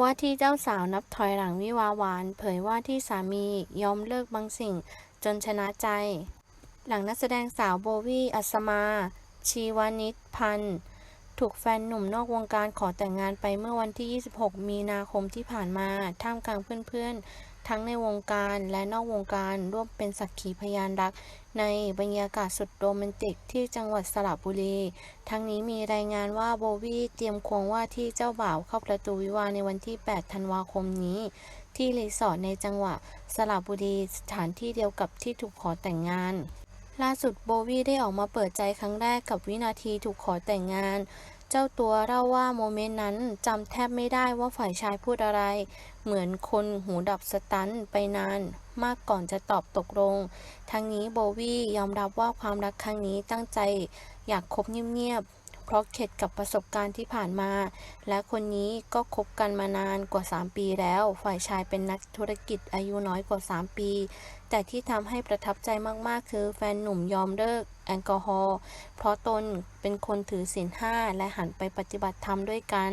ว่าที่เจ้าสาวนับถอยหลังวิวาหวาน เผยว่าที่สามียอมเลิกบางสิ่ง จนชนะใจ หลังนักแสดงสาวโบวี่อัสมา ชีวานิชพันธ์ถูกแฟนหนุ่มนอกวงการขอแต่งงานไปเมื่อวันที่ 26 มีนาคมที่ผ่านมา ท่ามกลางเพื่อนๆ ทั้งในวงการและนอกวงการร่วมเป็นสักขีพยานรัก ในบรรยากาศสุดโรแมนติกที่จังหวัดสระบุรี ทั้งนี้มีรายงานว่าโบวี่เตรียมควงว่าที่เจ้าบ่าวเข้าประตูวิวาในวันที่ 8 ธันวาคมนี้ ที่รีสอร์ทในจังหวัดสระบุรีสถานที่เดียวกับที่ถูกขอแต่งงานล่าสุดโบวี่ได้ออกมาเปิดใจครั้งแรกกับวินาทีถูกขอแต่งงานเจ้าตัวเล่าว่าโมเมนต์นั้นจำแทบไม่ได้ว่าฝ่ายชายพูดอะไร เหมือนคนหูดับสตันไปนาน มากก่อนจะตอบตกลง ทั้งนี้โบวี่ยอมรับว่าความรักครั้งนี้ตั้งใจ อยากคบเงียบๆ เพราะเข็ดกับประสบการณ์ที่ผ่านมา และคนนี้ก็คบกันมานานกว่า 3 ปีแล้ว ฝ่ายชายเป็นนักธุรกิจอายุน้อยกว่า 3 ปี แต่ที่ทำให้ประทับใจมากๆ คือแฟนหนุ่มยอมเลิกแอลกอฮอล์เพราะตนเป็นคนถือศีลห้าและหันไปปฏิบัติธรรมด้วยกัน